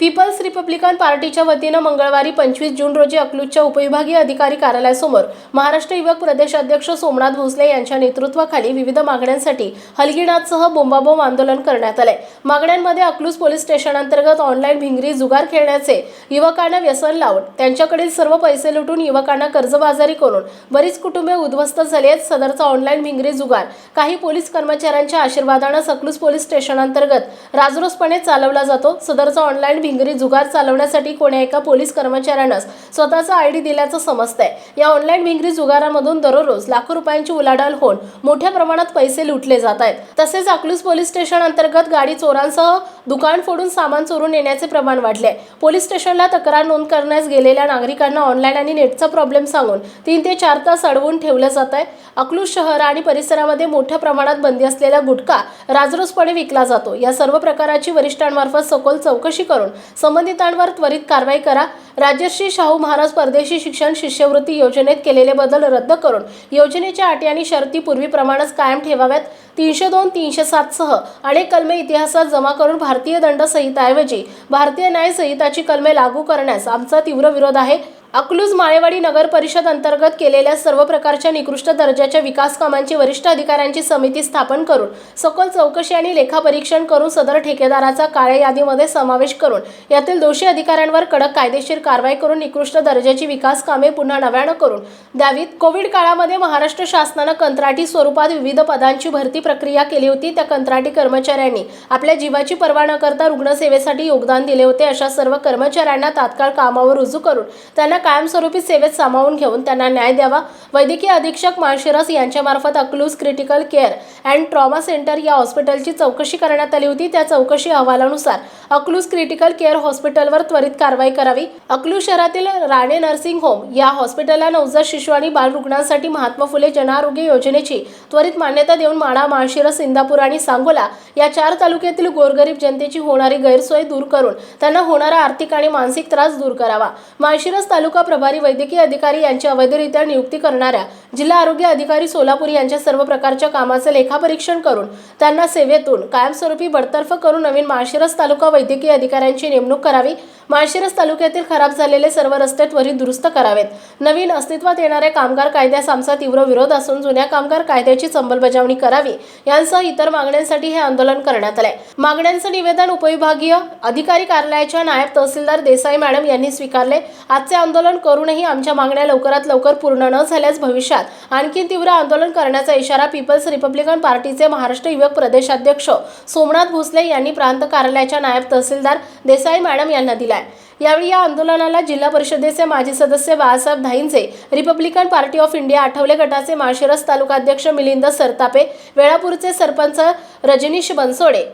People's Republican पार्टीच्या वतीनं मंगळवारी पंचवीस जून रोजी अकलूजच्या उपविभागीय अधिकारी कार्यालयासमोर महाराष्ट्र युवक प्रदेशाध्यक्ष सोमनाथ भोसले यांच्या नेतृत्वाखाली विविध मागण्यांसाठी हलगीनाथसह बोंबाबोंब आंदोलन करण्यात आले मागण्यांमध्ये अकलूज पोलीस स्टेशन अंतर्गत ऑनलाईन भिंगरी जुगार खेळण्याचे युवकांना व्यसन लावून त्यांच्याकडील सर्व पैसे लुटून युवकांना कर्जबाजारी करून बरीच कुटुंबे उद्ध्वस्त झाली आहेत. सदरचा ऑनलाईन भिंगरी जुगार काही पोलीस कर्मचाऱ्यांच्या आशीर्वादानं सकलूज पोलीस स्टेशन अंतर्गत राजरोसपणे चालवला जातो. सदरचा ऑनलाईन भिंगरी जुगार चालवण्यासाठी कोण्या एका पोलीस कर्मचाऱ्यानंच स्वतःचा आयडी दिल्याचं समजतंय. या ऑनलाईन भिंगरी जुगारामधून दररोज लाखो रुपयांची उलाढाल होऊन मोठ्या प्रमाणात पैसे लुटले जात आहेत. तसेच अकलूज पोलीस स्टेशन अंतर्गत गाडी चोरांसह दुकान फोडून सामान चोरून नेण्याचे प्रमाण वाढले. पोलीस स्टेशनला तक्रार नोंद करण्यास गेलेल्या नागरिकांना ऑनलाईन आणि नेटचा प्रॉब्लेम सांगून तीन ते चार तास अडवून ठेवलं जात आहे अकलूज शहर आणि परिसरामध्ये मोठ्या प्रमाणात बंदी असलेला गुटखा राजरोसपणे विकला जातो. या सर्व प्रकाराची वरिष्ठांमार्फत सखोल चौकशी करून संबंधितांवर त्वरित कारवाई करा. राज्यश्री शाहू महाराज परदेशी शिक्षण शिष्यवृत्ती योजनेत केलेले बदल रद्द करून योजनेच्या अटी आणि शर्ती पूर्वीप्रमाणेच कायम ठेवाव्यात. तीनशे दोन तीनशे सातसह अनेक कलमे इतिहासात जमा करून भारतीय दंड संहिताऐवजी भारतीय न्याय संहिताची कलमे लागू करण्यास आमचा तीव्र विरोध आहे. अकलूज माळेवाडी नगर परिषद अंतर्गत केलेल्या सर्व प्रकारच्या निकृष्ट दर्जाच्या विकास कामांची वरिष्ठ अधिकाऱ्यांची समिती स्थापन करून सखोल चौकशी आणि लेखापरीक्षण करून सदर ठेकेदाराचा काळ्या यादीमध्ये समावेश करून यातील दोषी अधिकाऱ्यांवर कडक कायदेशीर कारवाई करून निकृष्ट दर्जाची विकास कामे पुन्हा नव्यानं करून द्यावीत कोविड काळामध्ये महाराष्ट्र शासनानं कंत्राटी स्वरूपात विविध पदांची भरती प्रक्रिया केली होती त्या कंत्राटी कर्मचाऱ्यांनी आपल्या जीवाची पर्वा न करता रुग्णसेवेसाठी योगदान दिले होते अशा सर्व कर्मचाऱ्यांना तात्काळ कामावर रुजू करून त्यांना कायमस्वरूपी सेवेत सामावून घेऊन त्यांना न्याय द्यावा. वैद्यकीय अधीक्षक माळशिरस यांच्यामार्फत Akluj critical care and trauma centre या हॉस्पिटलची चौकशी करण्यात आली होती. त्या चौकशी अहवालानुसार अकलूज क्रिटिकल केअर हॉस्पिटलवर त्वरित कारवाई करावी. अक्लूज शहरातील राणे नर्सिंग होम या हॉस्पिटलला नवजात शिशु आणि बालरुग्णांसाठी महात्मा फुले जनआरोग्य योजनेची त्वरित मान्यता देऊन माणा माळशिरस इंदापूर आणि सांगोला या चार तालुक्यातील गोरगरीब जनतेची होणारी गैरसोय दूर करून त्यांना होणारा आर्थिक आणि मानसिक त्रास दूर करावा. माळशिरस तालुका प्रभारी वैद्यकीय अधिकारी यांची अवैधरित्या नियुक्ती करणाऱ्या जिल्हा आरोग्य अधिकारी सोलापूर यांच्या सर्व प्रकारच्या कामाचे लेखापरीक्षण करून त्यांना सेवेतून कायमस्वरूपी बडतर्फ करून नवीन माळशिरस तालुका वैद्यकीय अधिकाऱ्यांची नेमणूक करावी. माळशिरस तालुक्यातील खराब झालेले सर्व रस्ते त्वरित दुरुस्त करावेत. नवीन अस्तित्वात येणाऱ्या कामगार कायद्यास आमचा तीव्र विरोध असून जुन्या कामगार कायद्याची अंमलबजावणी करावी यांसह इतर मागण्यांसाठी हे आंदोलन करण्यात आले मागण्यांचं निवेदन उपविभागीय अधिकारी कार्यालयाच्या नायब तहसीलदार देसाई मॅडम यांनी स्वीकारले. आजचे आंदोलन करूनही आमच्या मागण्या लवकरात लवकर पूर्ण न झाल्यास भविष्यात आणखी तीव्र आंदोलन करण्याचा इशारा पीपल्स रिपब्लिकन पार्टीचे महाराष्ट्र युवक प्रदेशाध्यक्ष सोमनाथ भोसले यांनी प्रांत कार्यालयाच्या नायब तहसीलदार देसाई मॅडम यांना दिलाय. यावेळी या आंदोलनाला जिल्हा परिषदेचे माजी सदस्य Balasaheb धाईंचे Republican Party of India Athawale गटाचे माळशिरस तालुकाध्यक्ष मिलिंद सरतापे वेळापूरचे सरपंच रजनीश बनसोडे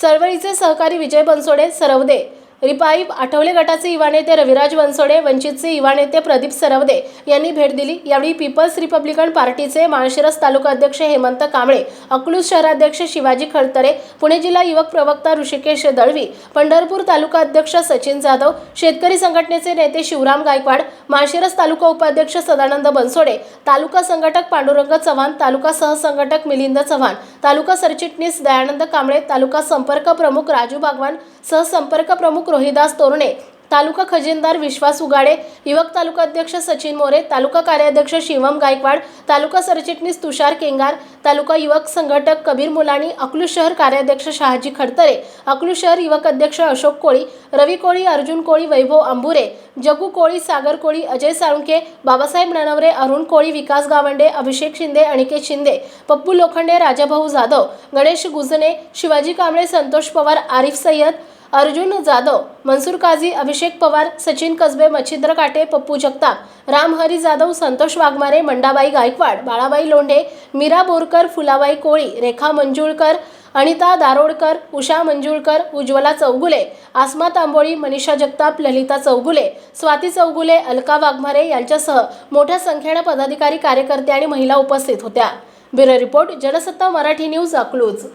चळवळीचे सहकारी विजय बनसोडे सरवदे रिपाई आठवले गटाचे युवा नेते रविराज बनसोडे वंचितचे युवा नेते प्रदीप सरवदे यांनी भेट दिली. यावेळी पीपल्स रिपब्लिकन पार्टीचे माळशिरस तालुका अध्यक्ष हेमंत कांबळे अकलूज शहराध्यक्ष शिवाजी खडतरे पुणे जिल्हा युवक प्रवक्ता ऋषिकेश दळवी पंढरपूर तालुका अध्यक्ष सचिन जाधव शेतकरी संघटनेचे नेते शिवराम गायकवाड माळशिरस तालुका उपाध्यक्ष सदानंद बनसोडे तालुका संघटक पांडुरंग चव्हाण तालुका सहसंघटक मिलिंद चव्हाण तालुका सरचिटणीस दयानंद कांबळे तालुका संपर्क प्रमुख राजू बागवान सहसंपर्क प्रमुख रोहिदास तोरणे तालुका खजिनदार विश्वास उगाडे युवक तालुका अध्यक्ष सचिन मोरे तालुका कार्याध्यक्ष शिवम गायकवाड तालुका सरचिटणीस तुषार केंगार तालुका युवक संघटक कबीर मुलानी अकलूज शहर कार्याध्यक्ष शहाजी खडतरे अकलूज शहर युवक अध्यक्ष अशोक कोळी रवी कोळी अर्जुन कोळी वैभव आंबुरे जगू कोळी सागर कोळी अजय साळुंके बाबासाहेब रणवरे अरुण कोळी विकास गावंडे अभिषेक शिंदे अनिकेत शिंदे पप्पू लोखंडे राजाभाऊ जाधव गणेश गुजने शिवाजी कांबळे संतोष पवार आरिफ सय्यद अर्जुन जाधव मनसूर काझी अभिषेक पवार सचिन कसबे मच्छिंद्र काटे पप्पू जगताप रामहरी जाधव संतोष वाघमारे मंडाबाई गायकवाड बाळाबाई लोंढे मीरा बोरकर फुलाबाई कोळी रेखा मंजुळकर अनिता दारोडकर उषा मंजुळकर उज्ज्वला चौगुले आसमा तांबोळी मनीषा जगताप ललिता चौगुले स्वाती चौगुले अलका वाघमारे यांच्यासह मोठ्या संख्येनं पदाधिकारी कार्यकर्ते आणि महिला उपस्थित होत्या. Bureau report Jansatta Marathi news Akluj.